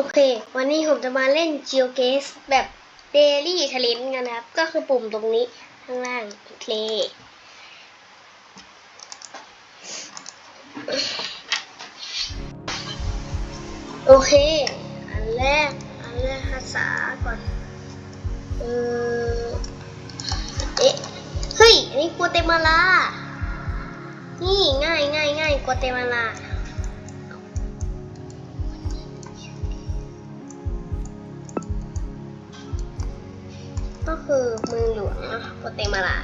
โอเค วันนี้ผมจะมาเล่น GeoGuess แบบ Daily Challenge กันนะครับ ก็คือปุ่มตรงนี้ข้างล่างเพลย์โอเค อันแรก อันแรกภาษาก่อน เออเอ๊ะ เฮ้ย อันนี้กัวเตมาลา นี่ง่ายง่ายง่ายกัวเตมาลา คือเมืองหลวงนะโกเตมาลา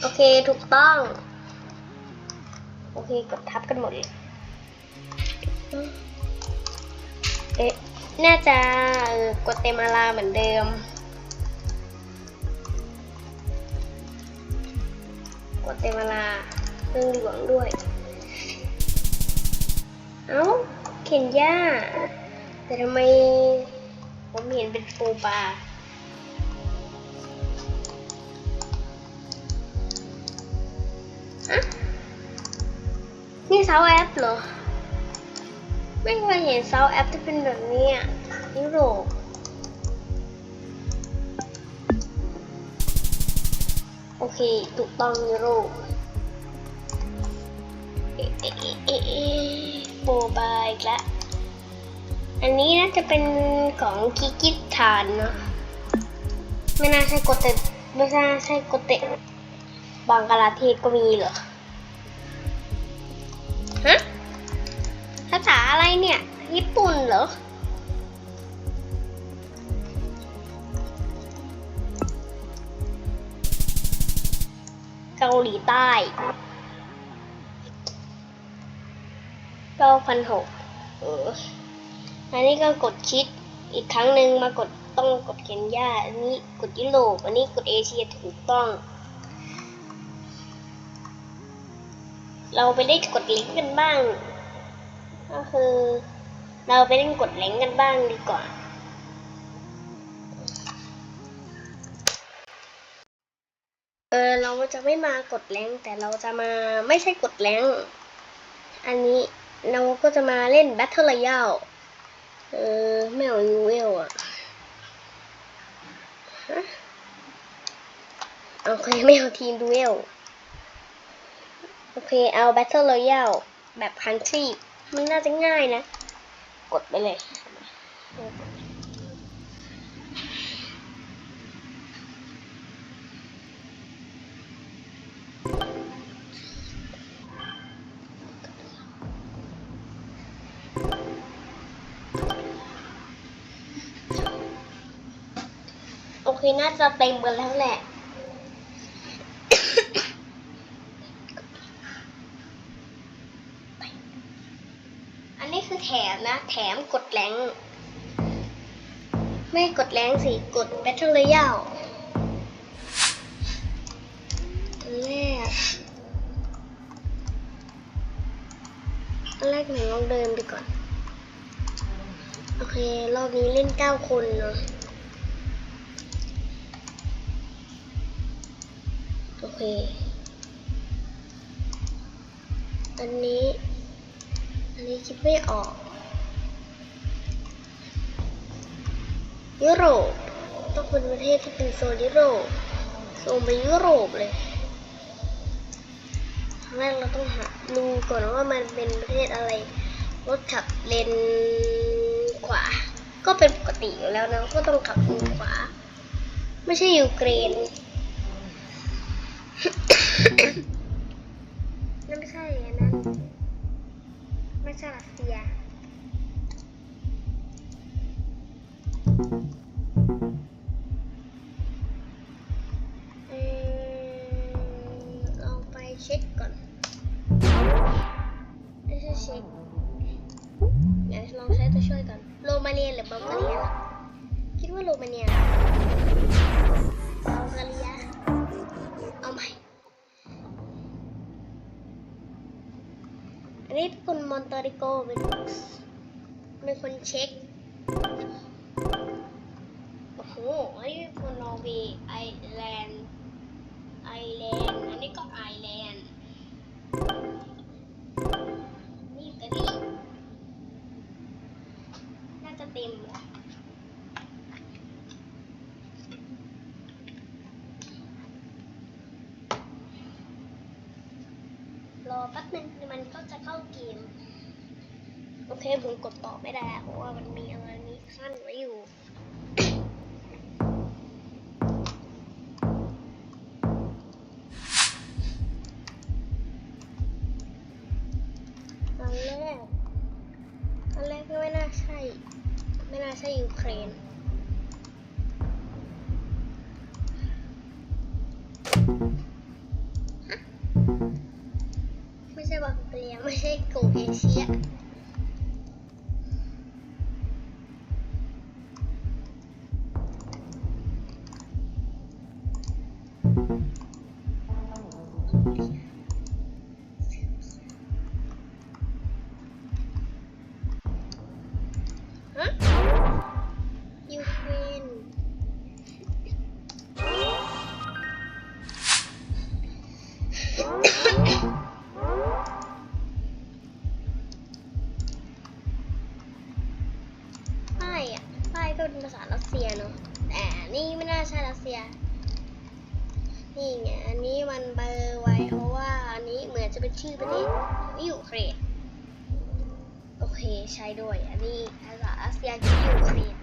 โอเคถูกต้อง โอเคกดทับกันหมดเลยเอ๊ะน่าจะโกเตมาลาเหมือนเดิมโกเตมาลาเมืองหลวงด้วย เอ้าเคนยาแต่ทำไมผมเห็นเป็นปูปลา เซาแอปเหรอ ไม่เคยเห็นเซาแอปที่เป็นแบบนี้อะยุโรปโอเค ถูกต้องยุโรปโปรบายล้วอันนี้น่าจะเป็นของกิกิสถานเนาะไม่น่าใช่กดเตะไม่น่าใช่กดเตะบังกลาเทศก็มีเหรอ ฮะภาษาอะไรเนี่ย ญี่ปุ่นเหรอ เกาหลีใต้เก้าพันหกเออ อันนี้ก็กดชิดอีกครั้งหนึ่งมากดต้องกดเคนยาอันนี้กดยุโรปอันนี้กดเอเชียถูกต้อง เราไปได้กดลิงก์กันบ้าง ก็คือ เราไปเล่นกดลิงก์กันบ้างดีกว่าเออเราจะไม่มากดแรงแต่เราจะมาไม่ใช่กดแรงอันนี้เราก็จะมาเล่น Battle Royale เออไม่เอายูเอลอะฮะโอเคไม่เอาทีมดูเอล โอเคเอา Battle Royale แบบ Country มันน่าจะง่ายนะ กดไปเลย โอเค น่าจะเต็มกันแล้วแหละ อันนี้คือแถม นะ แถมกดแรงไม่กดแรงสิกด Battle Royale อันแรกอันแรกหนูลองเดินไปก่อน โอเค รอบนี้เล่นเก้าคนเนาะโอเค อันนี้ อันนี้คิดไม่ออก ยุโรป ต้องเป็นประเทศที่เป็นโซนยุโรป โซนไปยุโรปเลยครั้งแรกเราต้องหาดูก่อนว่ามันเป็นประเทศอะไร รถขับเลนขวา ก็เป็นปกติอยู่แล้วนะก็ต้องขับเลนขวา ไม่ใช่ยูเครนนั่นไม่ใช่นนั้นไม่ใช่รัสเซีย เช็คก่อนไม่ใช่เช็คเดี๋ยวลองใช้ตัวช่วยก่อน โรมาเนียหรือบัลแกเรียล่ะคิดว่าโรมาเนียบัลแกเรียเอาใหม่อันนี้เป็นคนมอนตาริโกเป็นเป็นคนเช็คโอ้โหอันนี้เป็นคนนอร์เวย์ไอร์แลนด์ ไอแลนด์อันนี้ก็ไอแลนด์นี่กะทิน่าจะเต็มแล้วรอแป๊บนึงมันก็จะเข้าเกม โอเคผมกดต่อไม่ได้เพราะว่ามันมีอะไรนี้ขั้นไว้อยู่ อันแรกก็ไม่น่าใช่ ไม่น่าใช่ยูเครนไม่ใช่บัลแกเรียไม่ใช่กลุ่มเอเชีย ป้ายอะป้ายก็เป็นภาษารัสเซียเนอะแต่นี่ไม่น่าใช่รัสเซีย นี่ไงอันนี้มันเบอร์ไว้เพราะว่าอันนี้เหมือนจะเป็นชื่อประเทศยูเครนโอเคใช้ด้วย อันนี้ภาษาอาเซียคือยูเครน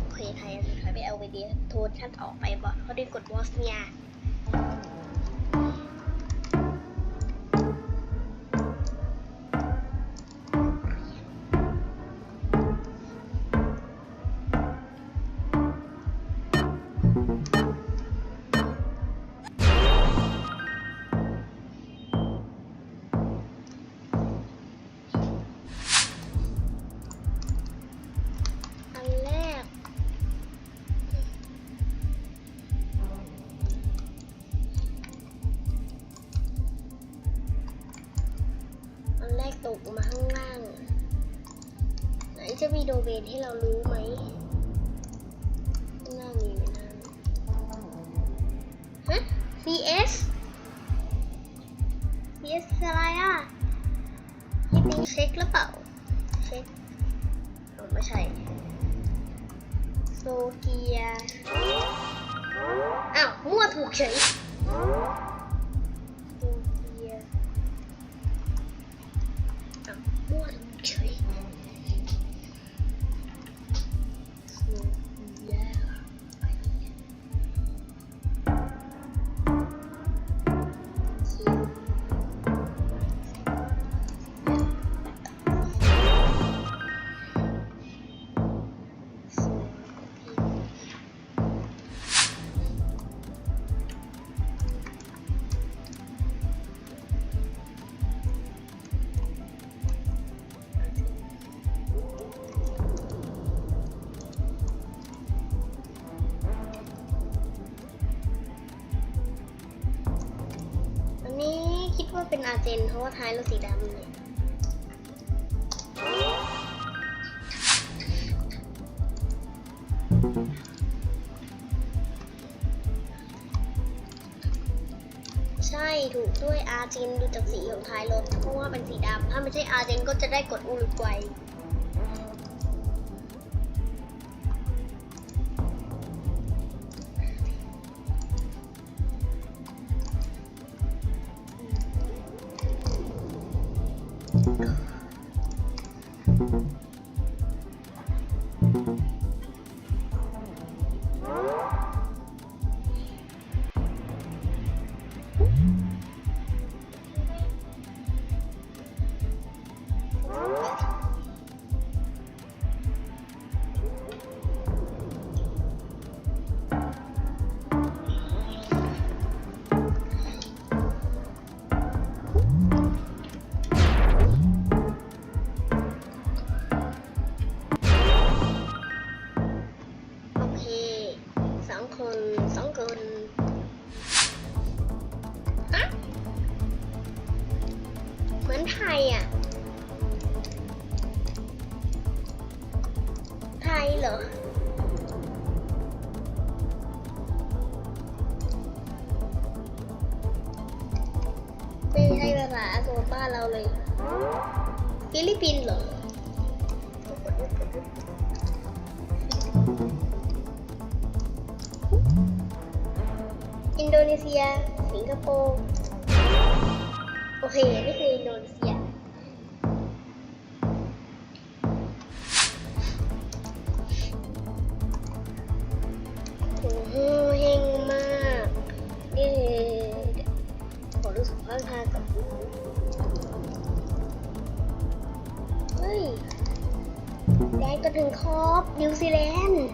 โอเคไทยถอยไปเอาไวเดียโทษท่านออกไปบอดเขาได้กดบอสเนีย ตกมาข้างล่างไหนจะมีโดเมนให้เรารู้ไหมะ CS CS คืออะไรอะนี่เป็นเช็คหรือเปล่า เช็คไม่ใช่โซเกียอ้าวมั่วถูกเฉย เป็นอาเจนเพราะว่าท้ายรถสีดำเนี่ยใช่ถูกด้วยอาเจนดูจากสีของท้ายรถเพราะว่าเป็นสีดำถ้าไม่ใช่อาเจนก็จะได้กดอุรุกวัย คนสองคนอะเหมือนไทยอะ ไทยเหรอไม่ใช่ภาษาโซบ้านเราเลย ฟิลิปปินส์เหรอ นโดนีเซีย สิงคโปร์ โอเค นี่คืออินโดนีเซีย โอ้โหแห้งมาก นี่ขอรู้สึกข้างทางกับเฮ้ย แดนก็ถึงขอบนิวซีแลนด์